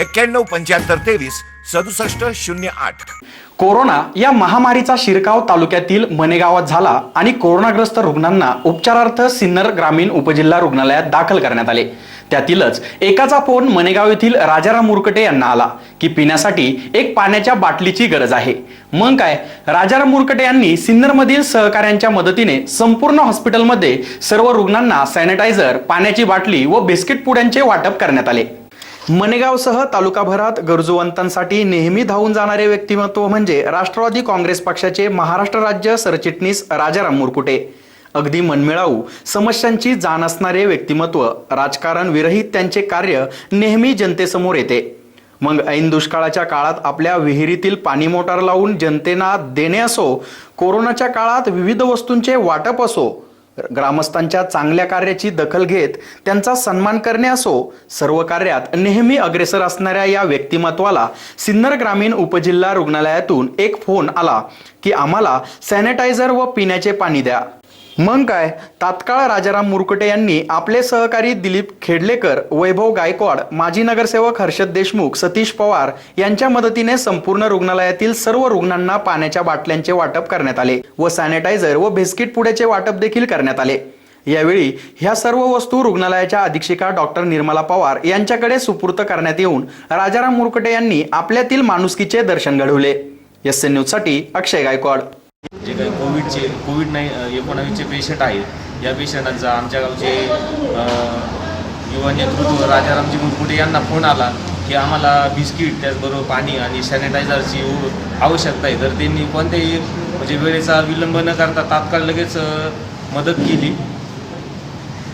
एक्क्याण्णव पंच्याहत्तर तेवीस सदुसष्ट शून्य आठ. कोरोना या महामारीचा शिरकाव तालुक्यातील मनेगावात झाला आणि कोरोनाग्रस्त रुग्णांना उपचारार्थ सिन्नर ग्रामीण उपजिल्हा रुग्णालयात दाखल करण्यात आले. त्यातीलच एकाचा फोन मनेगाव येथील राजाराम मुरकटे यांना आला की पिण्यासाठी एक पाण्याच्या बाटलीची गरज आहे. मग काय? राजाराम मुरकटे यांनी सिन्नरमधील सहकाऱ्यांच्या मदतीने संपूर्ण हॉस्पिटलमध्ये सर्व रुग्णांना सॅनिटायझर पाण्याची बाटली व बिस्किट पुड्यांचे वाटप करण्यात आले. मनेगावसह तालुकाभरात गरजूवंतांसाठी नेहमी धावून जाणारे व्यक्तिमत्व म्हणजे राष्ट्रवादी काँग्रेस पक्षाचे महाराष्ट्र राज्य सरचिटणीस राजाराम मुरकुटे. अगदी मनमिळाऊ समस्यांची जाण असणारे व्यक्तिमत्व राजकारण विरहित त्यांचे कार्य नेहमी जनतेसमोर येते. मग ऐन दुष्काळाच्या काळात आपल्या विहिरीतील पाणी मोटार लावून जनतेना देणे असो कोरोनाच्या काळात विविध वस्तूंचे वाटप असो ग्रामस्थांच्या चांगल्या कार्याची दखल घेत त्यांचा सन्मान करणे असो सर्व कार्यात नेहमी अग्रेसर असणाऱ्या या व्यक्तिमत्वाला सिन्नर ग्रामीण उपजिल्हा रुग्णालयातून एक फोन आला की आम्हाला सॅनिटायझर व पिण्याचे पाणी द्या. मग काय? तात्काळ राजाराम मुरकुटे यांनी आपले सहकारी दिलीप खेडलेकर वैभव गायकवाड माजी नगरसेवक हर्षद देशमुख सतीश पवार यांच्या मदतीने संपूर्ण रुग्णालयातील सर्व रुग्णांना पाण्याच्या बाटल्यांचे वाटप करण्यात आले व सॅनिटायझर व बिस्किट पुड्याचे वाटप देखील करण्यात आले. यावेळी ह्या सर्व वस्तू रुग्णालयाच्या अधीक्षिका डॉक्टर निर्मला पवार यांच्याकडे सुपूर्त करण्यात येऊन राजाराम मुरकुटे यांनी आपल्यातील माणुसकीचे दर्शन घडवले. एस एन न्यूजसाठी अक्षय गायकवाड. जे काही कोविडचे कोविड नाही एकोणावीसचे पेशंट आहेत. या पेशंटांचा आमच्या गावचे युवा नेतृत्व राजारामजी मुरकुटे यांना फोन आला की आम्हाला बिस्किट त्याचबरोबर पाणी आणि सॅनिटायझरची आवश्यकता आहे. तर त्यांनी कोणत्याही म्हणजे वेळेचा विलंब न करता तात्काळ लगेच मदत केली.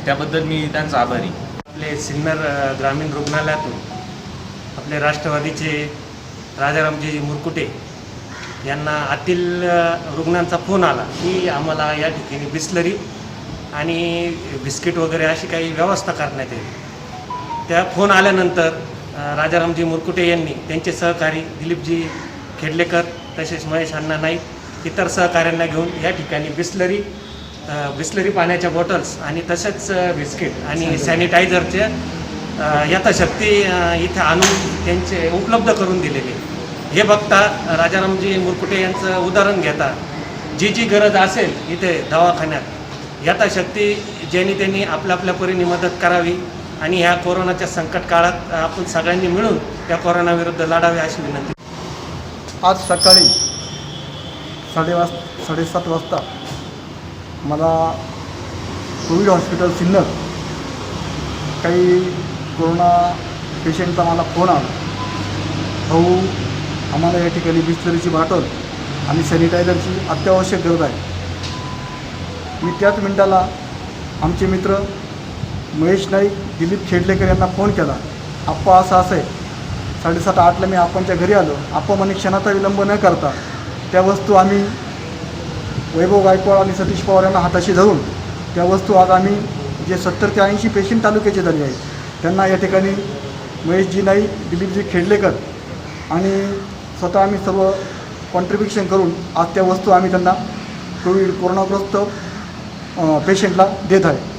त्याबद्दल मी त्यांचा आभारी आपले सिन्नर ग्रामीण रुग्णालयातून आपले राष्ट्रवादीचे राजारामजी मुरकुटे यांना आतील रुग्णांचा फोन आला की आम्हाला या ठिकाणी बिस्लरी आणि बिस्किट वगैरे अशी काही व्यवस्था करण्यात येईल. त्या फोन आल्यानंतर राजारामजी मुरकुटे यांनी त्यांचे सहकारी दिलीपजी खेडलेकर तसेच महेश अण्णा नाईक इतर सहकाऱ्यांना घेऊन या ठिकाणी बिस्लरी बिस्लरी पाण्याच्या बॉटल्स आणि तसेच बिस्किट आणि सॅनिटायझरचे यथाशक्ती इथे आणून त्यांचे उपलब्ध करून दिलेले. हे बघता राजारामजी मुरकुटे यांचं उदाहरण घेता जी जी गरज असेल इथे दवाखान्यात यथाशक्ती ज्यांनी त्यांनी आपल्या आपल्या परीने मदत करावी आणि ह्या कोरोनाच्या संकट काळात आपण सगळ्यांनी मिळून त्या कोरोनाविरुद्ध लढावे अशी विनंती. आज सकाळी साडे वाज साडेसात वाजता मला कोविड हॉस्पिटल सिन्नर काही कोरोना पेशंटचा मला फोन आला. भाऊ आम्हाला या ठिकाणी बिस्लरीची बाटल आणि सॅनिटायझरची अत्यावश्यक गरज आहे. मी त्याच मिनटाला आमचे मित्र महेश नाईक दिलीप खेडलेकर यांना फोन केला. आप्पा असं असं आहे. साडेसात आठला मी आप्पांच्या घरी आलो. आप्पा म्हणे क्षणाचा विलंब न करता त्या वस्तू आम्ही वैभव गायकवाड आणि सतीश पवार यांना हाताशी धरून त्या वस्तू आज आम्ही जे सत्तर ते ऐंशी पेशंट तालुक्याचे झाले आहेत त्यांना या ठिकाणी महेशजी नाईक दिलीपजी खेडलेकर आणि स्वतः आम्ही सर्व कॉन्ट्रीब्युशन करून आज त्या वस्तू आम्ही त्यांना कोविड कोरोनाग्रस्त पेशंटला देत आहे.